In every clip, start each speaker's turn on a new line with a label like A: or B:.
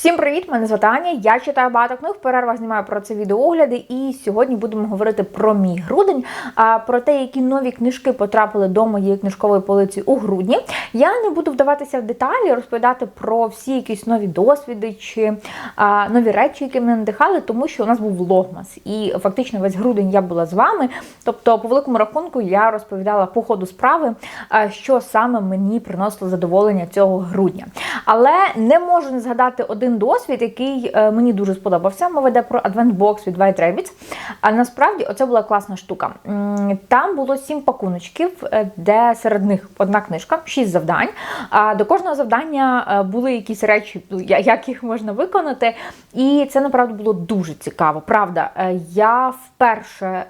A: Всім привіт! Мене звати Аня. Я читаю багато книг. В перервах знімаю про це відеоогляди. І сьогодні будемо говорити про мій грудень, про те, які нові книжки потрапили до моєї книжкової полиці у грудні. Я не буду вдаватися в деталі, розповідати про всі якісь нові досвіди чи нові речі, які мене надихали, тому що у нас був влогмас. І фактично весь грудень я була з вами. Тобто, по великому рахунку, я розповідала по ходу справи, що саме мені приносило задоволення цього грудня. Але не можу не згадати один досвід, який е, мені дуже сподобався. Мова йде про Box від White Rabbits. А насправді оце була класна штука. Там було сім пакуночків, е, де серед них одна книжка, шість завдань. А до кожного завдання е, були якісь речі, ну, як їх можна виконати. І це направду було дуже цікаво. Правда, я вперше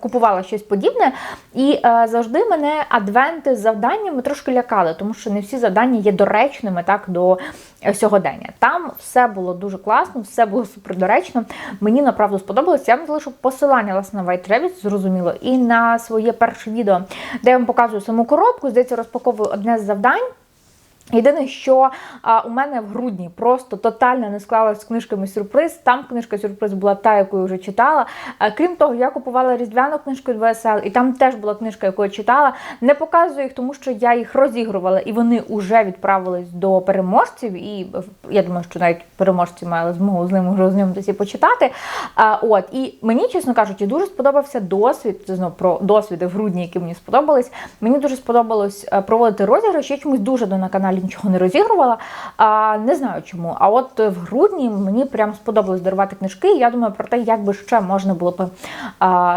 A: купувала щось подібне, і завжди мене адвенти з завданнями трошки лякали, тому що не всі завдання є доречними так до сьогодення. Там все було дуже класно, все було супердоречно. Мені направду сподобалось. Я вам залишу посилання власне на White Rabbit, зрозуміло, і на своє перше відео, де я вам показую саму коробку. Здається, розпаковую одне з завдань. Єдине, що а, у мене в грудні просто тотально не склалась з книжками сюрприз. Там книжка сюрприз була та, яку я вже читала. А, крім того, я купувала різдвяну книжку ВСЛ, і там теж була книжка, яку я читала. Не показую їх, тому що я їх розігрувала, і вони вже відправились до переможців. І я думаю, що навіть переможці мали змогу з ними вже ознайомитися і почитати. А, от і мені, чесно кажучи, дуже сподобався досвід. Це знову про досвіди в грудні, які мені сподобались. Мені дуже сподобалось проводити розіграш. Я чомусь дуже до на каналі нічого не розігрувала. А, не знаю чому. А от в грудні мені прям сподобалось дарувати книжки. і Я думаю про те, як би ще можна було б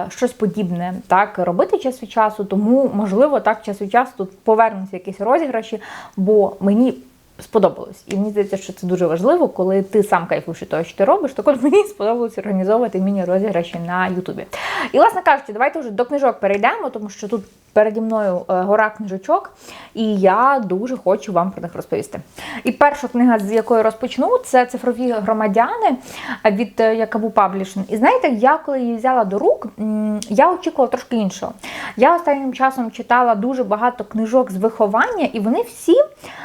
A: щось подібне так робити час від часу. Тому можливо так час від часу тут повернуться якісь розіграші, бо мені. Сподобалось, і мені здається, що це дуже важливо, коли ти сам кайфуєш того, що ти робиш. Так от мені сподобалось організовувати міні-розіграші на Ютубі. І, власне кажучи, давайте вже до книжок перейдемо, тому що тут переді мною е, гора книжечок, і я дуже хочу вам про них розповісти. І перша книга, з якої розпочну, це цифрові громадяни від е, Якабу Паблішн. І знаєте, я коли її взяла до рук, я очікувала трошки іншого. Я останнім часом читала дуже багато книжок з виховання, і вони всі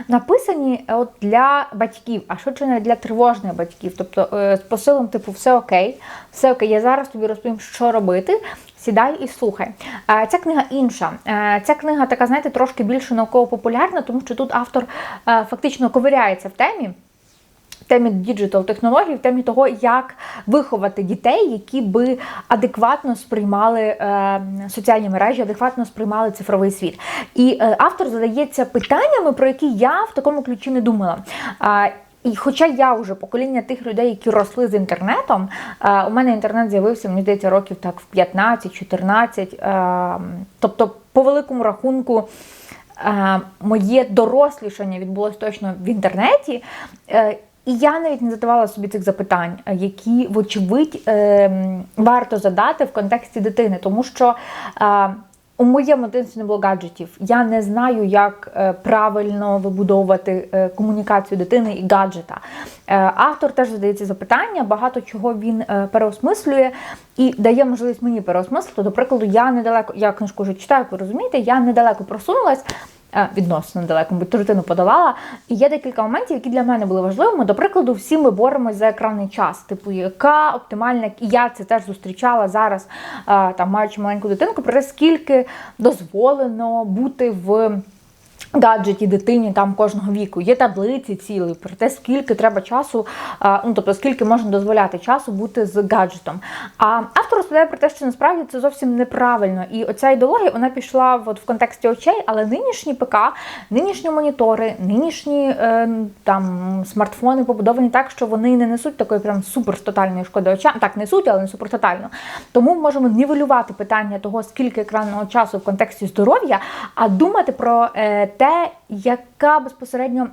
A: написані е, от для батьків, а що чи не для тривожних батьків. Тобто е, з посилом, типу, все окей, все окей, я зараз тобі розповім, що робити. Сідай і слухай. Е, Ця книга інша. Е, Ця книга така, знаєте, трошки більше науково-популярна, тому що тут автор е, фактично ковиряється в темі. В темі діджитал технологій, в темі того, як виховати дітей, які би адекватно сприймали е, соціальні мережі, адекватно сприймали цифровий світ. І е, автор задається питаннями, про які я в такому ключі не думала. А, і хоча я вже покоління тих людей, які росли з інтернетом, е, у мене інтернет з'явився, мені здається, років так в 15-14. е, Тобто, по великому рахунку, е, моє дорослішання відбулося точно в інтернеті. І я навіть не задавала собі цих запитань, які, вочевидь, е, варто задати в контексті дитини, тому що. У моєму дитинстві не було гаджетів. Я не знаю, як е, правильно вибудовувати е, комунікацію дитини і гаджета. Е, Автор теж задається запитання, багато чого він переосмислює і дає можливість мені переосмислити. До прикладу, я недалеко, я книжку вже читаю, ви розумієте, я недалеко просунулась. Е, Відносно недалеко, бо третину подавала. І є декілька моментів, які для мене були важливими. До прикладу, всі ми боремось за екранний час. Типу, яка оптимальна, і я це теж зустрічала зараз, е, там маючи маленьку дитинку, про скільки дозволено бути в. Гаджеті дитині там кожного віку є таблиці цілі про те, скільки треба часу, ну тобто скільки можна дозволяти часу бути з гаджетом. А автор розповідає про те, що насправді це зовсім неправильно. І оця ідеологія вона пішла от в контексті очей, але нинішні ПК, нинішні монітори, нинішні е, там смартфони побудовані так, що вони не несуть такої прям супертотальної шкоди очам. Так несуть, але не супертотально. Тому ми можемо нівелювати питання того, скільки екранного часу в контексті здоров'я, а думати про е, те, яка безпосередньо.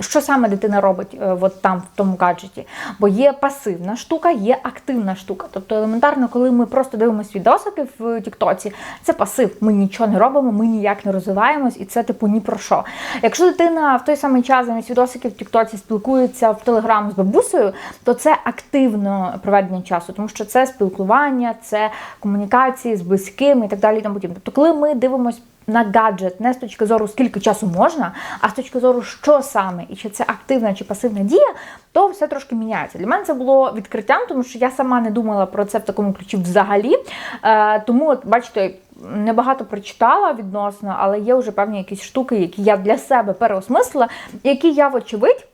A: що саме дитина робить е, от там в тому гаджеті? Бо є пасивна штука, є активна штука. Тобто елементарно, коли ми просто дивимося відосики в Тіктоці, це пасив. Ми нічого не робимо, ми ніяк не розвиваємось, і це типу ні про що. Якщо дитина в той самий час замість відосиків в Тіктоці спілкується в Телеграм з бабусею, то це активно проведення часу, тому що це спілкування, це комунікації з близькими і так далі. І тому. Тобто, коли ми дивимося на гаджет не з точки зору, скільки часу можна, а з точки зору, що саме, і чи це активна чи пасивна дія, то все трошки міняється. Для мене це було відкриттям, тому що я сама не думала про це в такому ключі взагалі. Е, Тому, от бачите, небагато прочитала відносно, але є вже певні якісь штуки, які я для себе переосмислила, які я, вочевидь.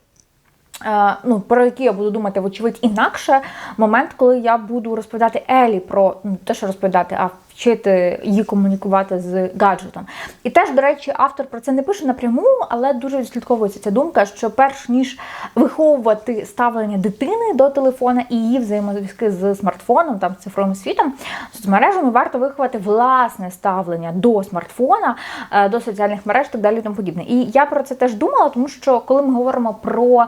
A: Е, ну, про які я буду думати, вочевидь, інакше момент, коли я буду розповідати Елі про ну, те, що розповідати, а вчити її комунікувати з гаджетом. І теж, до речі, автор про це не пише напряму, але дуже відслідковується ця думка, що перш ніж виховувати ставлення дитини до телефона і її взаємозв'язки з смартфоном, там з цифровим світом, соцмережами варто виховати власне ставлення до смартфона, е, до соціальних мереж так далі. І тому подібне. І я про це теж думала, тому що коли ми говоримо про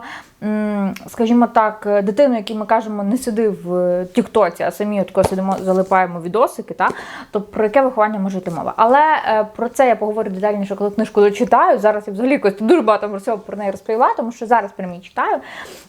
A: скажімо так, дитину, якій ми кажемо, не сиди в Тіктоці, а самі тако сидимо, залипаємо відосики, та то про яке виховання може йти мова. Але е, про це я поговорю детальніше, коли книжку дочитаю. Зараз я взагалі дуже багато про цього про неї розповіла, тому що зараз прям її читаю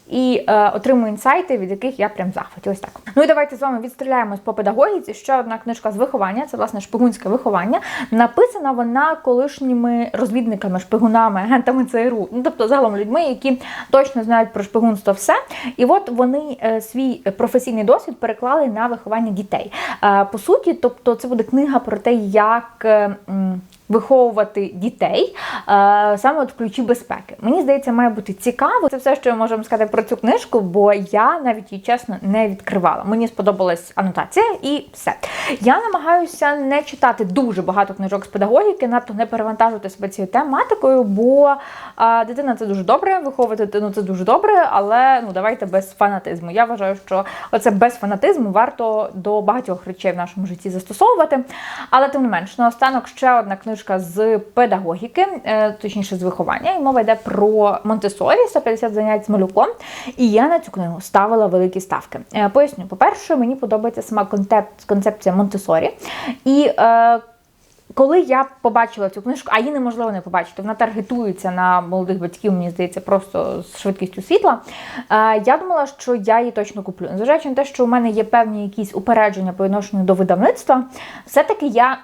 A: і е, отримую інсайти, від яких я прям захваті. Ось так. Ну і давайте з вами відстріляємось по педагогіці. Ще одна книжка з виховання, це власне шпигунське виховання. Написана вона колишніми розвідниками, шпигунами, агентами ЦРУ, ну тобто загалом людьми, які точно знають про шпигунство все. І от вони е, свій професійний досвід переклали на виховання дітей. Е, по суті, тобто, це буде книга про те, як. Е, виховувати дітей саме от в ключі безпеки. Мені здається, має бути цікаво. Це все, що я можу сказати про цю книжку, бо я навіть її чесно не відкривала. Мені сподобалась анотація і все. Я намагаюся не читати дуже багато книжок з педагогіки, надто не перевантажувати себе цією тематикою, бо а, дитина це дуже добре, виховувати дитину це дуже добре, але ну давайте без фанатизму. Я вважаю, що оце без фанатизму варто до багатьох речей в нашому житті застосовувати. Але тим не менш, наостанок ще одна книжка з педагогіки, е, точніше з виховання, і мова йде про Монтесорі, 150 занять з малюком. І я на цю книгу ставила великі ставки. Е, поясню, по-перше, мені подобається сама концепція Монтесорі. І е, коли я побачила цю книжку, а її неможливо не побачити, вона таргетується на молодих батьків, мені здається, просто з швидкістю світла. Я думала, що я її точно куплю. Незважаючи на те, що у мене є певні якісь упередження по відношенню до видавництва, все-таки я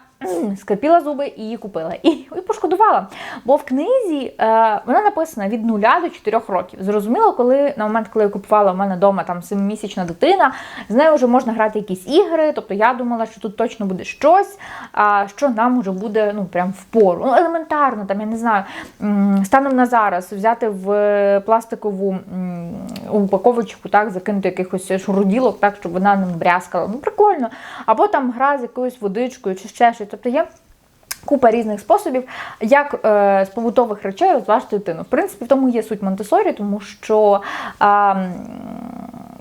A: скрипіла зуби і її купила. І і пошкодувала. Бо в книзі е, вона написана від 0 до 4 років. Зрозуміло, коли на момент, коли я купувала у мене вдома там 7-місячна дитина, з нею вже можна грати якісь ігри. Тобто я думала, що тут точно буде щось, а що нам вже буде ну прям в пору. Ну, елементарно, там я не знаю, станом на зараз взяти в пластикову упаковочку, так, закинути якихось шуруділок, так, щоб вона не брязкала. Ну, прикольно. Або там гра з якоюсь водичкою чи ще щось. Тобто є купа різних способів, як е, з побутових речей розважити дитину. В принципі, в тому є суть Монтесорі, тому що. Е,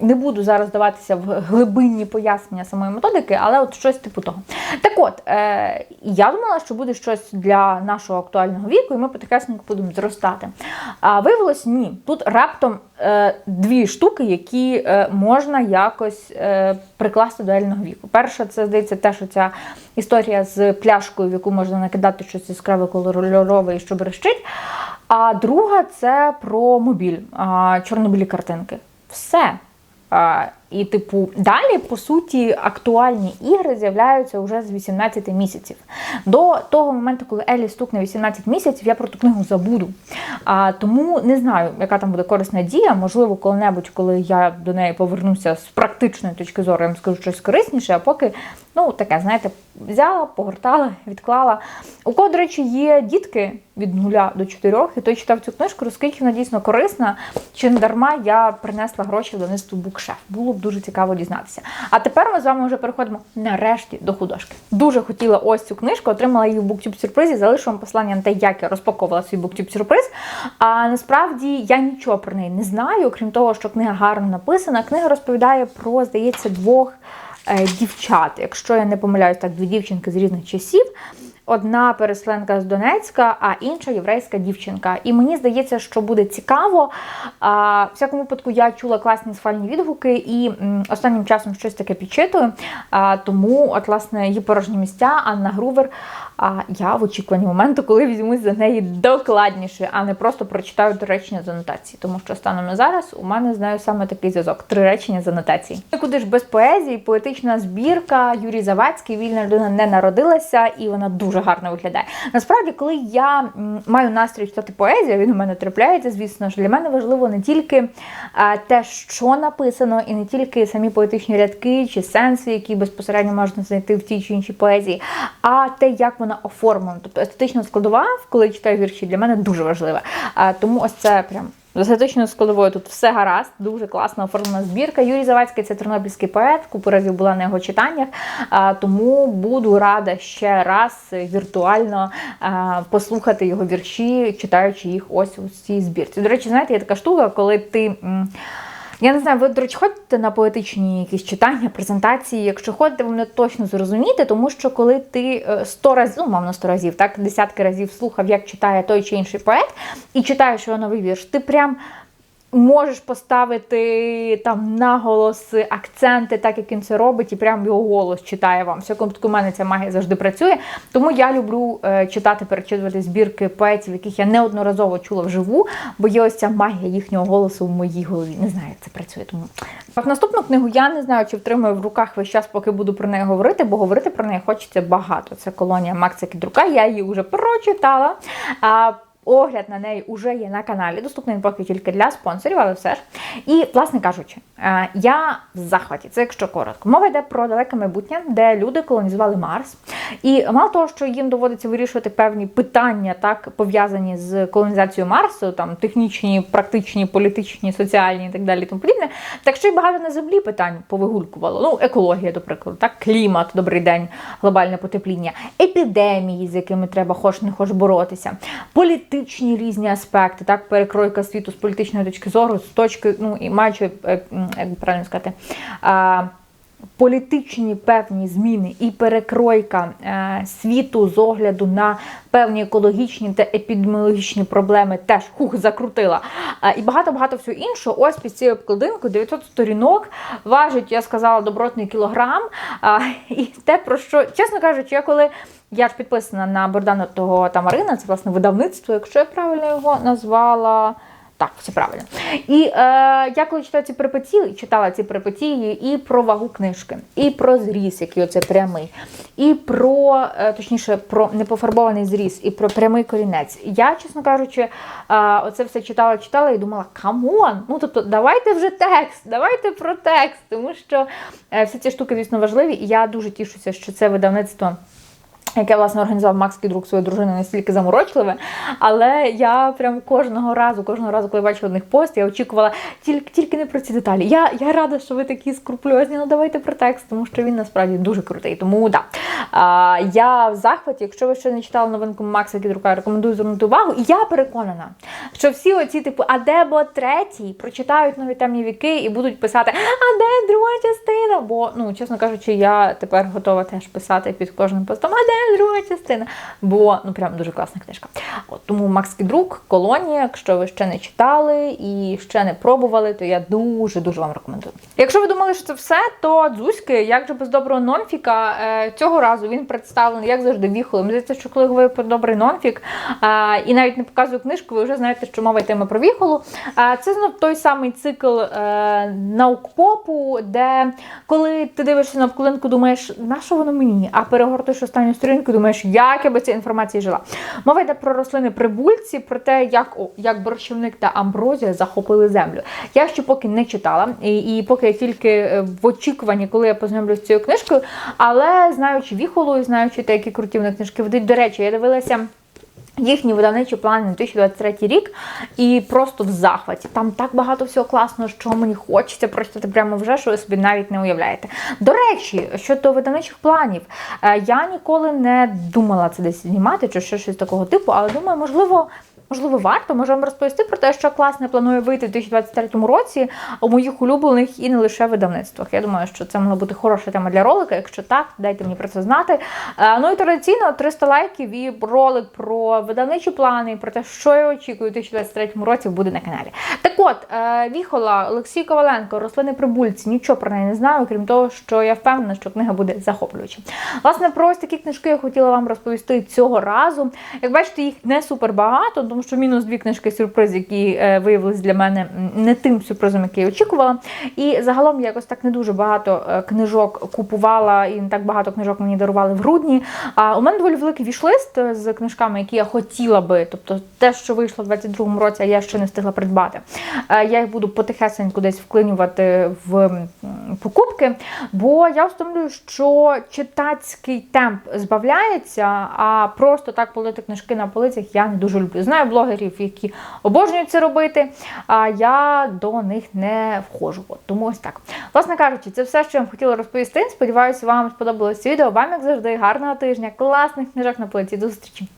A: не буду зараз даватися в глибинні пояснення самої методики, але от щось типу того. Так от, е, я думала, що буде щось для нашого актуального віку, і ми потихесенько будемо зростати. А виявилось, ні. Тут раптом е, дві штуки, які е, можна якось е, прикласти до реального віку. Перша, це здається, те, що ця історія з пляшкою, в яку можна накидати щось яскраве кольорове і що берещить. А друга це про мобіль, чорно-білі картинки. Все. uh, І, типу, далі, по суті, актуальні ігри з'являються вже з 18 місяців. До того моменту, коли Елі стукне 18 місяців, я про ту книгу забуду. А, Тому не знаю, яка там буде корисна дія. Можливо, коли-небудь, коли я до неї повернуся з практичної точки зору, я вам скажу щось корисніше, а поки, ну, таке, знаєте, взяла, погортала, відклала. У кого, до речі, є дітки від 0 до 4, і той читав цю книжку, розкажіть, вона дійсно корисна. Чи не дарма я принесла гроші донисту букшеф. Було дуже цікаво дізнатися. А тепер ми з вами вже переходимо нарешті до художки. Дуже хотіла ось цю книжку, отримала її в BookTube сюрпризі. Залишу вам послання на те, як я розпаковувала свій BookTube сюрприз. А насправді я нічого про неї не знаю, окрім того, що книга гарно написана. Книга розповідає про, здається, двох. Е, дівчат. Якщо я не помиляюсь, так дві дівчинки з різних часів. Одна переселенка з Донецька, а інша єврейська дівчинка. І мені здається, що буде цікаво. А, В всякому випадку я чула класні схвальні відгуки і останнім часом щось таке підчитую. А, Тому, от, власне, її порожні місця Анна Грувер А я в очікуванні моменту, коли візьмусь за неї докладніше, а не просто прочитаю три речення з анотації. Тому що станом на зараз у мене з нею саме такий зв'язок: три речення з анотації. Куди ж без поезії, поетична збірка Юрій Завадський, вільна людина не народилася, і вона дуже гарно виглядає. Насправді, коли я маю настрій читати поезію, він у мене трапляється, звісно ж, для мене важливо не тільки те, що написано, і не тільки самі поетичні рядки чи сенси, які безпосередньо можна знайти в тій чи іншій поезії, а те, як вона оформлена. Тобто естетична складова, коли читаю вірші, для мене дуже важлива. А, тому ось це прям. З естетичною складовою тут все гаразд, дуже класно оформлена збірка. Юрій Завадський це тернопільський поет, купу разів була на його читаннях, тому буду рада ще раз віртуально послухати його вірші, читаючи їх ось у цій збірці. До речі, знаєте, є така штука, коли ти. Я не знаю, ви, до речі, ходите на поетичні якісь читання, презентації. Якщо ходите, ви мене точно зрозумієте, тому що коли ти е, сто разів, ну, мовно сто разів, так, десятки разів слухав, як читає той чи інший поет, і читаєш його новий вірш, ти прям. Можеш поставити там наголос, акценти, так як він це робить, і прям його голос читає вам. Всякому у мене ця магія завжди працює. Тому я люблю е, читати, перечитувати збірки поетів, яких я неодноразово чула вживу, бо є ось ця магія їхнього голосу в моїй голові. Не знаю, як це працює. Тому так, наступну книгу я не знаю, чи втримаю в руках весь час, поки буду про неї говорити, бо говорити про неї хочеться багато. Це колонія Макса Кідрука. Я її вже прочитала. Огляд на неї вже є на каналі, доступний він поки тільки для спонсорів, але все ж. І, власне кажучи, е, я в захваті, це якщо коротко. Мова йде про далеке майбутнє, де люди колонізували Марс. І мало того, що їм доводиться вирішувати певні питання, так пов'язані з колонізацією Марсу, там технічні, практичні, політичні, соціальні і так далі, тому подібне, так ще й багато на землі питань повигулькувало. Ну, екологія, до прикладу, так, клімат, добрий день, глобальне потепління, епідемії, з якими треба хоч не хоч боротися, політичні різні аспекти, так, перекройка світу з політичної точки зору, з точки, ну і маючи, е, правильно сказати. Політичні певні зміни і перекройка е, світу з огляду на певні екологічні та епідеміологічні проблеми теж хух закрутила. Е, і багато-багато всього іншого. Ось під цією обкладинкою 900 сторінок важить, я сказала, добротний кілограм. Е, і те, про що, чесно кажучи, я коли. Я ж підписана на Богдана того Тамарина, це власне видавництво, якщо я правильно його назвала. Так, все правильно. І е, я коли читаю ці перипетії, читала ці перипетії і про вагу книжки, і про зріз, який оце прямий, і про, е, точніше, про непофарбований зріз, і про прямий корінець. Я, чесно кажучи, е, оце все читала, читала і думала, камон, ну тобто давайте вже текст, давайте про текст, тому що е, всі ці штуки, звісно, важливі, і я дуже тішуся, що це видавництво. Яке, власне, організував Макс Кідрук свою дружину настільки заморочливе, але я прям кожного разу, кожного разу, коли бачила одних пост, я очікувала тільки тільки не про ці деталі. Я я рада, що ви такі скрупульозні, ну давайте про текст, тому що він насправді дуже крутий. Тому да. А, я в захваті, якщо ви ще не читали новинку Макса Кідрука, рекомендую звернути увагу. І я переконана, що всі оці, типу, а де бо третій, прочитають нові темні віки і будуть писати, а де друга частина? Бо, ну, чесно кажучи, я тепер готова теж писати під кожним постом, а де друга частина. Бо ну прям дуже класна книжка. От тому Макс Кідрук, колонія. Якщо ви ще не читали і ще не пробували, то я дуже дуже вам рекомендую. Якщо ви думали, що це все, то дзузьки, як же без доброго нонфіка, е, цього разу він представлений, як завжди, віхолом. Здається, що коли говорю про добрий нонфік е, і навіть не показую книжку, ви вже знаєте, що мова йтиме про віхолу. Е, це знов той самий цикл наук-попу, де коли ти дивишся на обкладинку, думаєш, на що воно мені? А перегортуєш останню сторінку, думаєш, як я би ця інформація жила. Мова йде про рослини прибульці, про те, як о, як борщівник та амброзія захопили землю. Я ще поки не читала, і, і поки я тільки е, в очікуванні, коли я познайомлюсь з цією книжкою, але знаючи віхолу знаючи те, які круті вони книжки видають. До речі, я дивилася. Їхні видавничі плани на 2023 рік і просто в захваті. Там так багато всього класного, що мені хочеться прочитати прямо вже, що ви собі навіть не уявляєте. До речі, щодо видавничих планів, е, я ніколи не думала це десь знімати чи ще щось такого типу, але думаю, можливо. Можливо, варто може вам розповісти про те, що класне планує вийти в 2023 році у моїх улюблених і не лише видавництвах. Я думаю, що це могла бути хороша тема для ролика. Якщо так, дайте мені про це знати. Е, Ну і традиційно 300 лайків і ролик про видавничі плани, про те, що я очікую у 2023 році, буде на каналі. Так от, е, Віхола, Олексій Коваленко, рослини прибульці, нічого про неї не знаю, крім того, що я впевнена, що книга буде захоплююча. Власне, про ось такі книжки я хотіла вам розповісти цього разу. Як бачите, їх не супер багато, тому що мінус дві книжки сюрприз, які е, виявились для мене не тим сюрпризом, який я очікувала. І загалом я якось так не дуже багато е, книжок купувала, і не так багато книжок мені дарували в грудні. А у мене доволі великий вішлист е, з книжками, які я хотіла би, тобто те, що вийшло в 22-му році, а я ще не встигла придбати. Я їх буду потихесеньку десь вклинювати в покупки, бо я усвідомлюю, що читацький темп збавляється, а просто так полити книжки на полицях я не дуже люблю. Блогерів, які обожнюють це робити, а я до них не входжу. От, тому ось так. Власне кажучи, це все, що я вам хотіла розповісти. Сподіваюся, вам сподобалось відео. Вам, як завжди, гарного тижня, класних книжок на полиці. До зустрічі!